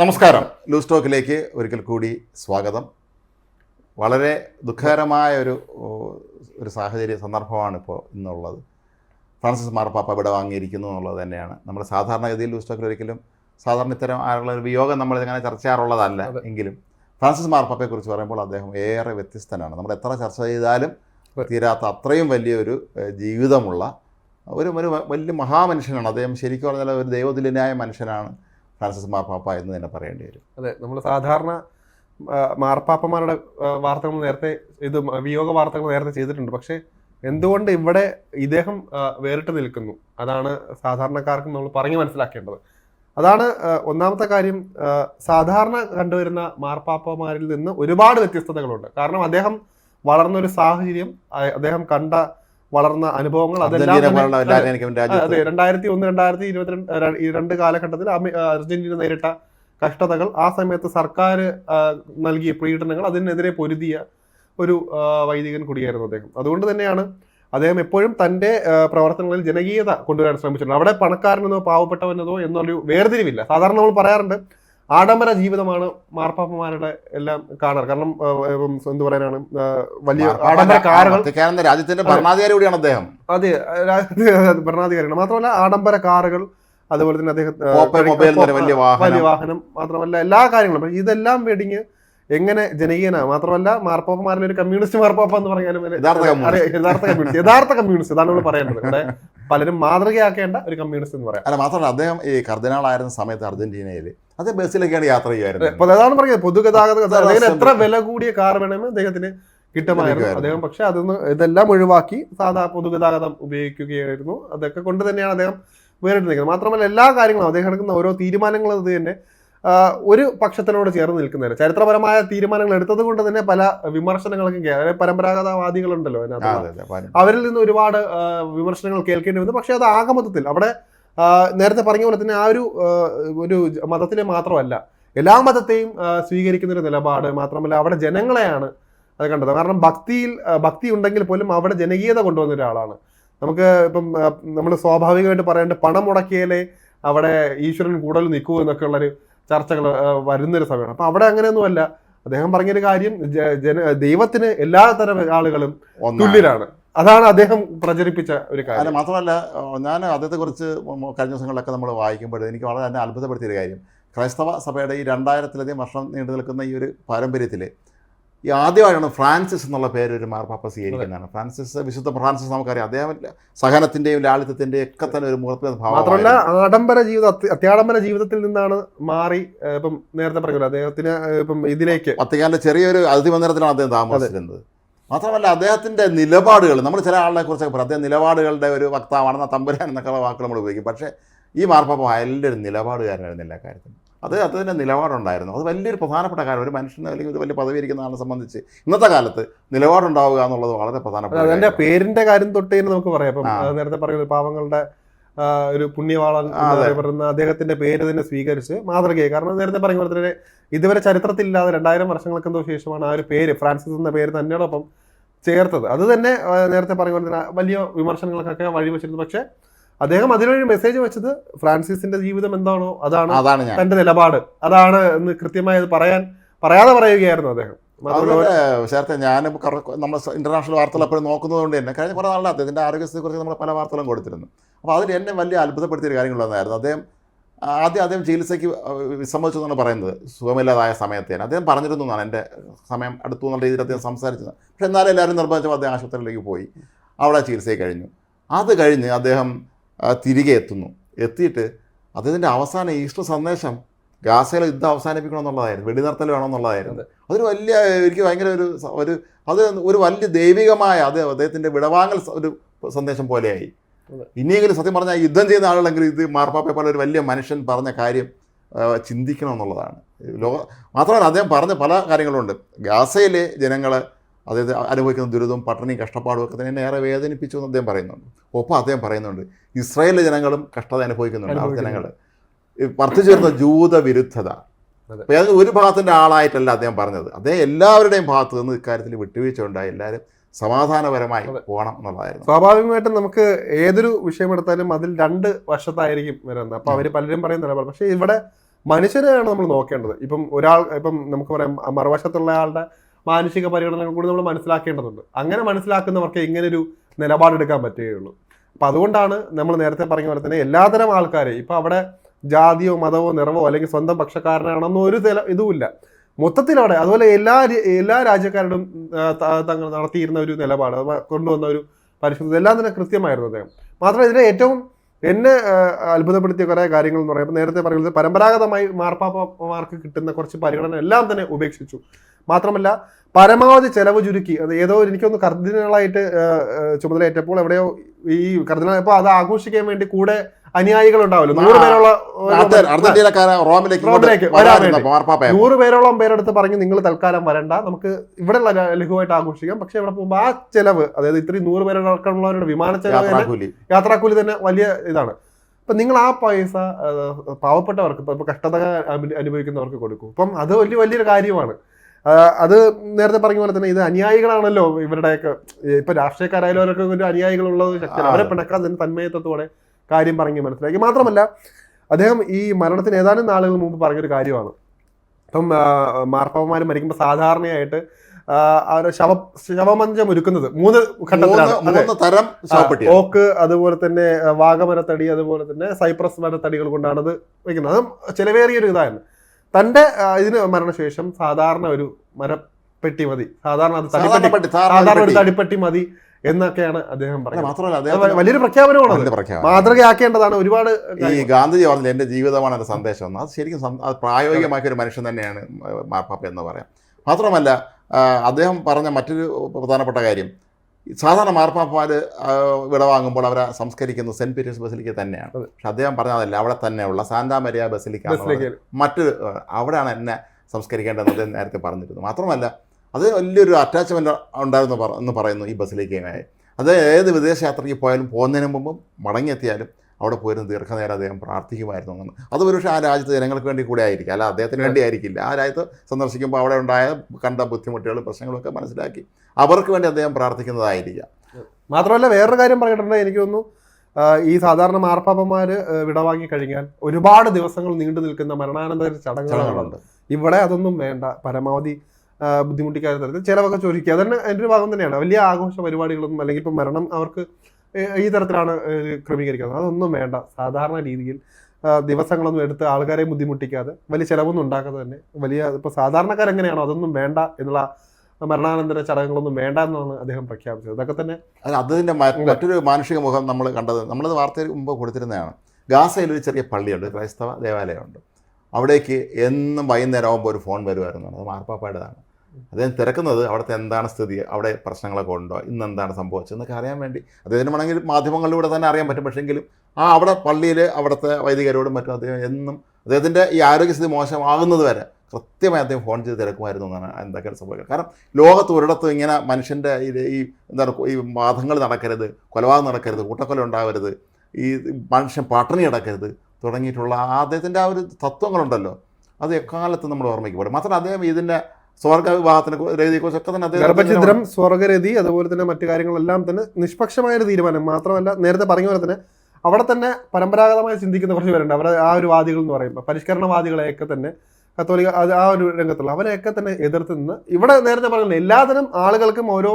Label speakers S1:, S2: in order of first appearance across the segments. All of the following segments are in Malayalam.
S1: നമസ്കാരം. ന്യൂസ് ടോക്കിലേക്ക് ഒരിക്കൽ കൂടി സ്വാഗതം. വളരെ ദുഃഖകരമായ ഒരു ഒരു സാഹചര്യ സന്ദർഭമാണ് ഇപ്പോൾ ഇന്നുള്ളത്. ഫ്രാൻസിസ് മാർപ്പാപ്പ ഇവിടെ വാങ്ങിയിരിക്കുന്നു എന്നുള്ളത് തന്നെയാണ്. നമ്മൾ സാധാരണഗതിയിൽ ന്യൂസ് ടോക്കിൽ ഒരിക്കലും സാധാരണ ഇത്തരം ആളുള്ള ഒരു വിയോഗം നമ്മൾ ഇങ്ങനെ ചർച്ച ചെയ്യാറുള്ളതല്ല എങ്കിലും ഫ്രാൻസിസ് മാർപ്പാപ്പയെക്കുറിച്ച് പറയുമ്പോൾ അദ്ദേഹം ഏറെ വ്യത്യസ്തനാണ്. നമ്മൾ എത്ര ചർച്ച ചെയ്താലും. തീരാത്ത അത്രയും വലിയൊരു ജീവിതമുള്ള ഒരു ഒരു വലിയ മഹാമനുഷ്യനാണ്. അദ്ദേഹം ശരിക്കും പറഞ്ഞാൽ ഒരു ദൈവതുല്യനായ മനുഷ്യനാണ്. ഫ്രാൻസിസ് മാർപ്പാപ്പ എന്ന് തന്നെ പറയേണ്ടി വരും.
S2: അതെ നമ്മൾ സാധാരണ മാർപ്പാപ്പമാരുടെ വാർത്തകൾ നേരത്തെ ഇത് വിയോഗ വാർത്തകൾ നേരത്തെ ചെയ്തിട്ടുണ്ട്. പക്ഷേ എന്തുകൊണ്ട് ഇവിടെ ഇദ്ദേഹം വേറിട്ട് നിൽക്കുന്നു? അതാണ് സാധാരണക്കാർക്ക് നമ്മൾ പറഞ്ഞു മനസ്സിലാക്കേണ്ടത്. അതാണ് ഒന്നാമത്തെ കാര്യം. സാധാരണ കണ്ടുവരുന്ന മാർപ്പാപ്പമാരിൽ നിന്ന് ഒരുപാട് വ്യത്യസ്തതകളുണ്ട്. കാരണം അദ്ദേഹം വളർന്ന ഒരു സാഹചര്യം അദ്ദേഹം കണ്ട വളർന്ന അനുഭവങ്ങൾ അതെല്ലാം അതെ, രണ്ടായിരത്തി ഒന്ന് രണ്ടായിരത്തി ഇരുപത്തിരണ്ട് ഈ രണ്ട് കാലഘട്ടത്തിൽ അർജന്റീന നേരിട്ട കഷ്ടതകൾ ആ സമയത്ത് സർക്കാർ നൽകിയ പീഡനങ്ങൾ അതിനെതിരെ പൊരുതിയ ഒരു വൈദികൻ കൂടിയായിരുന്നു അദ്ദേഹം. അതുകൊണ്ട് തന്നെയാണ് അദ്ദേഹം എപ്പോഴും തന്റെ പ്രവർത്തനങ്ങളിൽ ജനകീയത കൊണ്ടുവരാൻ ശ്രമിച്ചിട്ടുണ്ട്. അവിടെ പണക്കാരനെന്നോ പാവപ്പെട്ടവനെന്നോ എന്നൊരു വേർതിരിവില്ല. സാധാരണ നമ്മൾ പറയാറുണ്ട് ആഡംബര ജീവിതമാണ് മാർപ്പാപ്പമാരുടെ എല്ലാം കാണാറ്. കാരണം എന്ത് പറയാനാണ് വലിയ ആഡംബര കാറുകൾ
S1: രാജ്യത്തിന്റെ ഭരണാധികാരി കൂടിയാണ് അദ്ദേഹം.
S2: അതെ ഭരണാധികാരിയാണ്. മാത്രമല്ല ആഡംബര കാറുകൾ അതുപോലെ തന്നെ അദ്ദേഹം
S1: വാഹനം.
S2: വലിയ വാഹനം മാത്രമല്ല എല്ലാ കാര്യങ്ങളും. ഇതെല്ലാം വെടിഞ്ഞ് എങ്ങനെ ജനകീയനാ? മാത്രമല്ല മാർപ്പാപ്പമാരിൽ ഒരു കമ്മ്യൂണിസ്റ്റ് മാർപ്പാപ്പ എന്ന് പറഞ്ഞാലും
S1: യഥാർത്ഥ കമ്മ്യൂണിസ്റ്റ്.
S2: യഥാർത്ഥ കമ്മ്യൂണിസ്റ്റ് അതാണ് നമ്മൾ പറയേണ്ടത്. ഇവിടെ പലരും മാതൃകയാക്കേണ്ട ഒരു കമ്മ്യൂണിസ്റ്റ് എന്ന് പറയാം.
S1: അല്ല മാത്രമല്ല അദ്ദേഹം ഈ കർദിനാളായിരുന്ന സമയത്ത് അർജന്റീനയിൽ അത് ബസ്സിലൊക്കെയാണ് യാത്ര ചെയ്യുമായിരുന്നു
S2: അപ്പൊ അതാണ് പറഞ്ഞത്. പൊതുഗതാഗത അദ്ദേഹം എത്ര വില കൂടിയ കാർ വേണമെന്ന് അദ്ദേഹത്തിന് കിട്ടുമായിരുന്നു. അദ്ദേഹം പക്ഷെ അതൊന്ന് ഇതെല്ലാം ഒഴിവാക്കി സാധാ പൊതുഗതാഗതം ഉപയോഗിക്കുകയായിരുന്നു. അതൊക്കെ കൊണ്ട് തന്നെയാണ് അദ്ദേഹം വേറിട്ട് നിൽക്കുന്നത് മാത്രമല്ല എല്ലാ കാര്യങ്ങളും അദ്ദേഹം എടുക്കുന്ന ഓരോ തീരുമാനങ്ങളും അത് തന്നെ ഒരു പക്ഷത്തിനോട് ചേർന്ന് നിൽക്കുന്നതിന് ചരിത്രപരമായ തീരുമാനങ്ങൾ എടുത്തത് കൊണ്ട് തന്നെ പല വിമർശനങ്ങളൊക്കെ പരമ്പരാഗതവാദികളുണ്ടല്ലോ അതിനകത്ത്.
S1: അതെ, അതെ,
S2: അവരിൽ നിന്ന് ഒരുപാട് വിമർശനങ്ങൾ കേൾക്കേണ്ടി വന്നു. പക്ഷെ അത് ആഗമതത്തിൽ അവിടെ നേരത്തെ പറഞ്ഞ പോലെ തന്നെ ആ ഒരു ഒരു മതത്തിലെ മാത്രമല്ല എല്ലാ മതത്തെയും സ്വീകരിക്കുന്ന ഒരു നിലപാട് മാത്രമല്ല അവിടെ ജനങ്ങളെയാണ് അത് കണ്ടത്. കാരണം ഭക്തിയിൽ ഭക്തി ഉണ്ടെങ്കിൽ പോലും അവിടെ ജനകീയത കൊണ്ടുവന്ന ഒരാളാണ്. നമുക്ക് ഇപ്പം നമ്മൾ സ്വാഭാവികമായിട്ട് പറയേണ്ട പണം മുടക്കിയാലേ അവിടെ ഈശ്വരൻ കൂടുതൽ നിൽക്കൂ എന്നൊക്കെ ഉള്ളൊരു ചർച്ചകൾ വരുന്നൊരു സമയമാണ്. അപ്പൊ അവിടെ അങ്ങനെയൊന്നുമല്ല. അദ്ദേഹം പറഞ്ഞൊരു കാര്യം ജന ദൈവത്തിന് എല്ലാ തരം ആളുകളും. തുല്യരാണ്. അതാണ് അദ്ദേഹം പ്രചരിപ്പിച്ച ഒരു
S1: അല്ല
S2: കാര്യം
S1: മാത്രമല്ല ഞാൻ അദ്ദേഹത്തെ കുറിച്ച് കഴിഞ്ഞ ദിവസങ്ങളിലൊക്കെ നമ്മൾ വായിക്കുമ്പോൾ എനിക്ക് വളരെ തന്നെ അത്ഭുതപ്പെടുത്തിയൊരു കാര്യം. ക്രൈസ്തവ സഭയുടെ ഈ രണ്ടായിരത്തിലധികം വർഷം നീണ്ടു നിൽക്കുന്ന ഈ ഒരു പാരമ്പര്യത്തിൽ ഈ ആദ്യമായിട്ടാണ് ഫ്രാൻസിസ് എന്നുള്ള പേര് ഒരു മാർപ്പാപ്പ സ്വീകരിക്കുന്നതാണ് ഫ്രാൻസിസ് വിശുദ്ധ ഫ്രാൻസിസ് നമുക്കറിയാം. അദ്ദേഹം സഹനത്തിന്റെയും ലാളിത്യത്തിന്റെയും ഒക്കെ തന്നെ ഒരു മുഖത്ത്
S2: മാത്രമല്ല ആഡംബര ജീവിതം അത്യ- അത്യാഡംബര ജീവിതത്തിൽ നിന്നാണ് മാറി ഇപ്പം നേരത്തെ പറഞ്ഞല്ലോ അദ്ദേഹത്തിന് ഇപ്പം ഇതിലേക്ക്
S1: വത്തിക്കാനിലെ ചെറിയൊരു അതിഥി മന്ദിരത്തിലാണ് അദ്ദേഹം താമസിക്കുന്നത് മാത്രമല്ല അദ്ദേഹത്തിന്റെ നിലപാടുകൾ നമ്മൾ ചില ആളുകളെ കുറിച്ചൊക്കെ പറയും അദ്ദേഹം നിലപാടുകളുടെ ഒരു വക്താവാണെന്ന തമ്പുരാൻ എന്നൊക്കെ വാക്കുകൾ നമ്മൾ ഉപയോഗിക്കും. പക്ഷേ ഈ മാർപ്പാപ്പ അയാളുടെ ഒരു നിലപാടുകാരനായിരുന്നു എല്ലാ കാര്യത്തിലും അത് അദ്ദേഹത്തിന്റെ നിലപാടുണ്ടായിരുന്നു. അത് വലിയൊരു പ്രധാനപ്പെട്ട കാര്യം. ഒരു മനുഷ്യന് അല്ലെങ്കിൽ ഒരു വലിയ പദവി ഇരിക്കുന്ന ആളെ സംബന്ധിച്ച് ഇന്നത്തെ കാലത്ത് നിലപാടുണ്ടാവുക എന്നുള്ളത് വളരെ പ്രധാനപ്പെട്ട
S2: അതിന്റെ
S1: പേരിന്റെ
S2: പേരിന്റെ കാര്യം തൊട്ട് തന്നെ നമുക്ക് പറയാം. ഇപ്പം.
S1: ആ,
S2: നേരത്തെ പറയുന്നത് പാവങ്ങളുടെ ഒരു പുണ്യവാളൻ. പറയുന്ന അദ്ദേഹത്തിന്റെ പേര് തന്നെ സ്വീകരിച്ച് മാതൃകയായി. കാരണം നേരത്തെ പറഞ്ഞ പോലെ തന്നെ ഇതുവരെ ചരിത്രത്തിലില്ലാതെ രണ്ടായിരം വർഷങ്ങൾക്ക് എന്തോ ശേഷമാണ് ആ ഒരു പേര് ഫ്രാൻസിസ് എന്ന പേര് തന്നെയോടൊപ്പം ചേർത്തത്. അത് തന്നെ നേരത്തെ പറഞ്ഞ പോലെ തന്നെ വലിയ വിമർശനങ്ങൾക്കൊക്കെ വഴിവെച്ചിരുന്നു. പക്ഷെ അദ്ദേഹം അതിനൊരു മെസ്സേജ് വെച്ചത് ഫ്രാൻസിസിന്റെ ജീവിതം എന്താണോ അതാണ് തന്റെ നിലപാട്. അതാണ് എന്ന് കൃത്യമായി അത് പറയാൻ പറയാതെ പറയുകയായിരുന്നു അദ്ദേഹം.
S1: അതുപോലെ ഞാൻ നമ്മൾ ഇന്റർനാഷണൽ വാർത്തകൾ എപ്പോഴും നോക്കുന്നത് കൊണ്ട് തന്നെ കഴിഞ്ഞ കുറേ അദ്ദേഹത്തിന്റെ അദ്ദേഹത്തിന്റെ ആരോഗ്യത്തെക്കുറിച്ച് നമ്മൾ പല വാർത്തകളും കൊടുത്തിരുന്നു. അപ്പോൾ അതിൽ എന്നെ വലിയ അത്ഭുതപ്പെടുത്തിയ ഒരു കാര്യങ്ങളൊന്നായിരുന്നു അദ്ദേഹം ആദ്യം അദ്ദേഹം ചികിത്സയ്ക്ക് വിസമ്മതിച്ചു എന്നാണ് പറയുന്നത്. സുഖമില്ലാതായ സമയത്തേന് അദ്ദേഹം പറഞ്ഞിരുന്നു എന്നാണ് എന്റെ സമയം അടുത്തു എന്നുള്ള രീതിയിൽ അദ്ദേഹം സംസാരിച്ചത്. പക്ഷേ എന്നാലും എല്ലാവരും നിർബന്ധിച്ചപ്പോൾ അദ്ദേഹം ആശുപത്രിയിലേക്ക് പോയി. അവിടെ ചികിത്സയിൽ കഴിഞ്ഞു. അത് കഴിഞ്ഞ് അദ്ദേഹം തിരികെ എത്തുന്നു. എത്തിയിട്ട് അദ്ദേഹത്തിന്റെ അവസാന ഈസ്റ്റർ സന്ദേശം ഗാസയിൽ യുദ്ധം അവസാനിപ്പിക്കണമെന്നുള്ളതായിരുന്നു. വെടിനിർത്തൽ വേണമെന്നുള്ളതായിരുന്നു. അതൊരു വലിയ എനിക്ക് ഭയങ്കര ഒരു ഒരു അത് ഒരു വലിയ ദൈവികമായ അത് അദ്ദേഹത്തിന്റെ വിടവാങ്ങൽ ഒരു സന്ദേശം പോലെയായി. ഇനിയെങ്കിലും സത്യം പറഞ്ഞാൽ യുദ്ധം ചെയ്യുന്ന ആളുകളെങ്കിലും ഇത് മാർപ്പാപ്പയെ പോലെ ഒരു വലിയ മനുഷ്യൻ പറഞ്ഞ കാര്യം ചിന്തിക്കണം എന്നുള്ളതാണ് ലോക മാത്രമല്ല അദ്ദേഹം പറഞ്ഞ പല കാര്യങ്ങളുണ്ട്. ഗാസയിലെ ജനങ്ങൾ അതായത് അനുഭവിക്കുന്ന ദുരിതവും പട്ടിണിയും കഷ്ടപ്പാടും ഒക്കെ തന്നെ എന്നെ ഏറെ വേദനിപ്പിച്ചു എന്ന് അദ്ദേഹം പറയുന്നുണ്ട്. ഒപ്പം അദ്ദേഹം പറയുന്നുണ്ട് ഇസ്രായേലിലെ ജനങ്ങളും കഷ്ടത അനുഭവിക്കുന്നുണ്ട് ആ ജനങ്ങൾ വർദ്ധിച്ചു വരുന്ന
S2: ജൂതവിരുദ്ധത.
S1: അപ്പോൾ ഒരു ഭാഗത്തിന്റെ ആളായിട്ടല്ല അദ്ദേഹം പറഞ്ഞത്. അദ്ദേഹം എല്ലാവരുടെയും ഭാഗത്ത് നിന്ന് ഇക്കാര്യത്തിൽ വിട്ടുവീഴ്ച ഉണ്ടായി എല്ലാവരും സമാധാനപരമായി. പോകണം എന്നുള്ളതായിരുന്നു.
S2: സ്വാഭാവികമായിട്ടും നമുക്ക് ഏതൊരു വിഷയമെടുത്താലും അതിൽ രണ്ട് വശത്തായിരിക്കും വരുന്നത്. അപ്പൊ അവർ പലരും പറയുന്ന നിലപാട്. പക്ഷെ ഇവിടെ മനുഷ്യരെയാണ് നമ്മൾ നോക്കേണ്ടത്. ഇപ്പം ഒരാൾ ഇപ്പം നമുക്ക് പറയാം മറുവശത്തുള്ള ആളുടെ മാനുഷിക പരിഗണനകൾ കൂടി നമ്മൾ മനസ്സിലാക്കേണ്ടതുണ്ട്. അങ്ങനെ മനസ്സിലാക്കുന്നവർക്ക് ഇങ്ങനെ ഒരു നിലപാടെടുക്കാൻ പറ്റുകയുള്ളൂ. അപ്പം അതുകൊണ്ടാണ് നമ്മൾ നേരത്തെ പറഞ്ഞ പോലെ തന്നെ എല്ലാതരം ആൾക്കാരെയും ഇപ്പം അവിടെ ജാതിയോ മതമോ നിറവോ അല്ലെങ്കിൽ സ്വന്തം പക്ഷക്കാരനാണെന്നോ ഒരു ചില ഇതുമില്ല. മൊത്തത്തിൽ അവിടെ അതുപോലെ എല്ലാ എല്ലാ രാജ്യക്കാരോടും തങ്ങൾ നടത്തിയിരുന്ന ഒരു നിലപാട് കൊണ്ടുവന്ന ഒരു പരിശോധന എല്ലാം തന്നെ കൃത്യമായിരുന്നു അദ്ദേഹം. മാത്രമല്ല ഇതിലെ ഏറ്റവും എന്നെ അത്ഭുതപ്പെടുത്തിയ കുറേ കാര്യങ്ങൾ എന്ന് പറയുമ്പോൾ നേരത്തെ പറയുന്നത് പരമ്പരാഗതമായി മാർപ്പാപ്പമാർക്ക് കിട്ടുന്ന കുറച്ച് പരിഗണന എല്ലാം തന്നെ ഉപേക്ഷിച്ചു. മാത്രമല്ല പരമാവധി ചെലവ് ചുരുക്കി. അത് ഏതോ എനിക്കൊന്ന് കർദിനലായിട്ട് ചുമതലയേറ്റപ്പോൾ എവിടെയോ ഈ കർദിന ഇപ്പോൾ അത് ആഘോഷിക്കാൻ വേണ്ടി കൂടെ അനുയായികൾ ഉണ്ടാവില്ല. നൂറ് പേരുള്ള നൂറ് പേരോളം പേരെടുത്ത് പറഞ്ഞ് നിങ്ങൾ തൽക്കാലം വരണ്ട. നമുക്ക് ഇവിടെ ലഘുവായിട്ട് ആഘോഷിക്കാം. പക്ഷെ ഇവിടെ പോകുമ്പോൾ ആ ചെലവ് അതായത് ഇത്രയും നൂറ് പേരടക്കമുള്ളവരുടെ വിമാന ചെലവ്
S1: യാത്രാക്കൂലി.
S2: തന്നെ വലിയ ഇതാണ്. അപ്പൊ നിങ്ങൾ ആ പൈസ പാവപ്പെട്ടവർക്ക് ഇപ്പൊ കഷ്ടത അനുഭവിക്കുന്നവർക്ക് കൊടുക്കും. അപ്പം അത് വലിയ വലിയൊരു കാര്യമാണ്. അത് നേരത്തെ പറഞ്ഞ പോലെ തന്നെ ഇത് അനുയായികളാണല്ലോ ഇവരുടെയൊക്കെ. ഇപ്പൊ രാഷ്ട്രീയക്കാരായാലും അവരൊക്കെ ഒരു അനുയായികളുള്ളത് അവരെ പിണക്കാൻ തന്നെ തന്മയത്വത്തോടെ കാര്യം പറഞ്ഞ് മനസ്സിലാക്കി. മാത്രമല്ല അദ്ദേഹം ഈ മരണത്തിന് ഏതാനും നാളുകൾ മുമ്പ് പറഞ്ഞൊരു കാര്യമാണ്. ഇപ്പം മാർപ്പാപ്പന്മാർ മരിക്കുമ്പോൾ സാധാരണയായിട്ട് അവരെ ശവ ശവമഞ്ചം ഒരുക്കുന്നത് മൂന്ന് ഘട്ടത്തിലാണ്. ഓക്ക് അതുപോലെ തന്നെ വാഗമരത്തടി അതുപോലെ തന്നെ സൈപ്രസ് മരത്തടികൾ കൊണ്ടാണ് അത് വയ്ക്കുന്നത് അതും ചിലവേറിയൊരു ഇതായിരുന്നു. തന്റെ ഇതിന് മരണശേഷം സാധാരണ ഒരു മരപ്പെട്ടി മതി. സാധാരണ അത് തടിപ്പെട്ടി.
S1: സാധാരണ
S2: ഒരു തടിപ്പെട്ടി മതി എന്നൊക്കെയാണ് അദ്ദേഹം പറഞ്ഞത്.
S1: മാത്രമല്ല
S2: വലിയൊരു പ്രഖ്യാപനമാണ് മാതൃകയാക്കേണ്ടതാണ് ഒരുപാട്
S1: ഈ ഗാന്ധിജി പറഞ്ഞില്ല എന്റെ ജീവിതമാണ് എന്റെ സന്ദേശം. അത് ശരിക്കും പ്രായോഗികമാക്കിയ ഒരു മനുഷ്യൻ തന്നെയാണ് മാർപ്പാപ്പ എന്ന് പറയാം. മാത്രമല്ല അദ്ദേഹം പറഞ്ഞ മറ്റൊരു പ്രധാനപ്പെട്ട കാര്യം സാധാരണ മാർപ്പാപ്പമാർ വിടവാങ്ങുമ്പോൾ അവരെ സംസ്കരിക്കുന്നത് സെന്റ് പീറ്റേഴ്സ് ബസിലിക്ക തന്നെയാണ്. പക്ഷേ അദ്ദേഹം പറഞ്ഞതല്ല അവിടെ തന്നെയുള്ള സാന്താ മരിയ ബസിലിക്ക മറ്റൊരു അവിടെയാണ് എന്നെ സംസ്കരിക്കേണ്ടത് അദ്ദേഹം നേരത്തെ പറഞ്ഞിരുന്നു. മാത്രമല്ല അത് വലിയൊരു അറ്റാച്ച്മെന്റ് ഉണ്ടായിരുന്നു എന്ന് പറയുന്നു ഈ ബസിലിക്കയുമായി അത് ഏത് വിദേശയാത്രയ്ക്ക് പോയാലും പോകുന്നതിന് മുമ്പും മടങ്ങിയെത്തിയാലും അവിടെ പോയിരുന്ന് ദീർഘനേരം അദ്ദേഹം പ്രാർത്ഥിക്കുമായിരുന്നു അങ്ങനെ അത് ഒരുപക്ഷെ ആ രാജ്യത്തെ ജനങ്ങൾക്ക് വേണ്ടി കൂടെ ആയിരിക്കും. അല്ല അദ്ദേഹത്തിന് വേണ്ടി ആയിരിക്കില്ല ആ രാജ്യത്ത് സന്ദർശിക്കുമ്പോൾ അവിടെ ഉണ്ടായ കണ്ട ബുദ്ധിമുട്ടുകളും പ്രശ്നങ്ങളൊക്കെ മനസ്സിലാക്കി. അവർക്ക് വേണ്ടി അദ്ദേഹം പ്രാർത്ഥിക്കുന്നതായിരിക്കാം.
S2: മാത്രമല്ല വേറൊരു കാര്യം പറഞ്ഞിട്ടുണ്ട് എനിക്ക് തോന്നുന്നു ഈ സാധാരണ മാർപ്പാപ്പന്മാർ വിടവാങ്ങി കഴിഞ്ഞാൽ ഒരുപാട് ദിവസങ്ങൾ നീണ്ടു നിൽക്കുന്ന മരണാനന്തര ചടങ്ങുകളുണ്ട്. ഇവിടെ അതൊന്നും വേണ്ട. പരമാവധി ബുദ്ധിമുട്ടിക്കാതെ തരത്തിൽ ചിലവൊക്കെ ചോദിക്കുക. അതന്നെ എന്റെ ഒരു ഭാഗം തന്നെയാണ്. വലിയ ആഘോഷ പരിപാടികളൊന്നും അല്ലെങ്കിൽ ഇപ്പം മരണം അവർക്ക് ഈ തരത്തിലാണ് ക്രമീകരിക്കുന്നത്. അതൊന്നും വേണ്ട. സാധാരണ രീതിയിൽ ദിവസങ്ങളൊന്നും എടുത്ത് ആൾക്കാരെ ബുദ്ധിമുട്ടിക്കാതെ വലിയ ചിലവൊന്നും ഉണ്ടാക്കാതെ തന്നെ വലിയ ഇപ്പോൾ സാധാരണക്കാരെങ്ങനെയാണോ അതൊന്നും വേണ്ട എന്നുള്ള മരണാനന്തര ചടങ്ങുകളൊന്നും വേണ്ട എന്നാണ് അദ്ദേഹം പ്രഖ്യാപിച്ചത്. അതൊക്കെ തന്നെ
S1: അല്ല അതിന്റെ മറ്റൊരു മാനുഷിക മുഖം നമ്മൾ കണ്ടത് നമ്മളത് വാർത്തയിൽ മുമ്പ് കൊടുത്തിരുന്നതാണ്. ഗാസയിൽ ഒരു ചെറിയ പള്ളിയുണ്ട് ക്രൈസ്തവ ദേവാലയമുണ്ട്. അവിടേക്ക് എന്നും വൈകുന്നേരം ആകുമ്പോൾ ഒരു ഫോൺ വരുമായിരുന്നു. അത് മാർപ്പാപ്പയുടേതാണ്. അദ്ദേഹം തിരക്കുന്നത് അവിടുത്തെ എന്താണ് സ്ഥിതി അവിടെ പ്രശ്നങ്ങളൊക്കെ ഉണ്ടോ ഇന്ന് എന്താണ് സംഭവിച്ചതെന്നൊക്കെ അറിയാൻ വേണ്ടി. അദ്ദേഹത്തിന് വേണമെങ്കിൽ മാധ്യമങ്ങളിലൂടെ തന്നെ അറിയാൻ പറ്റും. പക്ഷേങ്കിലും ആ അവിടെ പള്ളിയിൽ അവിടുത്തെ വൈദികരോടും മറ്റും അദ്ദേഹം എന്നും അദ്ദേഹത്തിന്റെ ഈ ആരോഗ്യസ്ഥിതി മോശമാകുന്നത് വരെ കൃത്യമായി അദ്ദേഹം ഫോൺ ചെയ്ത് തിരക്കുമായിരുന്നു എന്നാണ് എന്തൊക്കെയാണ് സംഭവിക്കുന്നത് കാരണം ലോകത്ത് ഒരിടത്തും ഇങ്ങനെ മനുഷ്യന്റെ ഈ എന്താണ് ഈ വാദങ്ങൾ നടക്കരുത് കൊലപാതകം നടക്കരുത് കൂട്ടക്കൊല ഉണ്ടാവരുത് ഈ മനുഷ്യൻ പട്ടിണി കിടക്കരുത് തുടങ്ങിയിട്ടുള്ള അദ്ദേഹത്തിന്റെ ആ ഒരു തത്വങ്ങളുണ്ടല്ലോ. അത് എക്കാലത്തും നമ്മൾ ഓർമ്മിക്കപ്പെടും. മാത്രമല്ല അദ്ദേഹം ഇതിന്റെ സ്വർഗ വിവാഹത്തിനെ രീതിയെക്കുറിച്ചൊക്കെ തന്നെ അദ്ദേഹം
S2: ഗർഭഛിദ്രം സ്വർഗരതി അതുപോലെ തന്നെ മറ്റു കാര്യങ്ങളെല്ലാം തന്നെ നിഷ്പക്ഷമായ ഒരു തീരുമാനം. മാത്രമല്ല നേരത്തെ പറഞ്ഞ പോലെ തന്നെ അവിടെ തന്നെ പരമ്പരാഗതമായി ചിന്തിക്കുന്ന കുറച്ച് പേരുണ്ട്. അവരെ ആ ഒരു വാദികൾ എന്ന് പറയുമ്പോൾ പരിഷ്കരണവാദികളെയൊക്കെ തന്നെ കത്തോലിക അത് ആ ഒരു രംഗത്തുള്ള അവരെയൊക്കെ തന്നെ എതിർത്ത് നിന്ന് ഇവിടെ നേരത്തെ പറഞ്ഞില്ല എല്ലാതരം ആളുകൾക്കും ഓരോ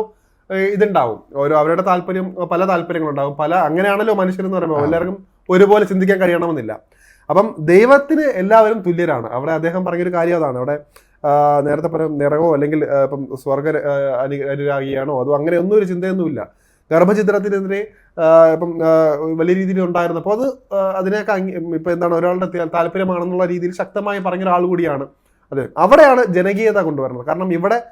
S2: ഇതുണ്ടാവും. ഓരോ അവരുടെ താല്പര്യം പല താല്പര്യങ്ങളുണ്ടാവും. പല അങ്ങനെയാണല്ലോ മനുഷ്യരെന്ന് പറയുമ്പോൾ എല്ലാവർക്കും ഒരുപോലെ ചിന്തിക്കാൻ കഴിയണമെന്നില്ല. അപ്പം ദൈവത്തിന് എല്ലാവരും തുല്യരാണ്. അവിടെ അദ്ദേഹം പറഞ്ഞൊരു കാര്യം അതാണ്. അവിടെ നേരത്തെ പറയും നിറകോ അല്ലെങ്കിൽ ഇപ്പം സ്വർഗ അനു- അനുരാഗിയാണോ? അതോ അങ്ങനെ ഒന്നും ഒരു ചിന്തയൊന്നുമില്ല. ഗർഭചിത്രത്തിനെതിരെ ഇപ്പം വലിയ രീതിയിൽ ഉണ്ടായിരുന്നു അപ്പോൾ അത് അംഗീ- ഇപ്പം എന്താണ് ഒരാളുടെ താല്പര്യമാണെന്നുള്ള രീതിയിൽ ശക്തമായി പറഞ്ഞ ഒരാൾ കൂടിയാണ്. അതെ അവിടെയാണ് ജനകീയത കൊണ്ടുവരുന്നത്. കാരണം ഇവിടെ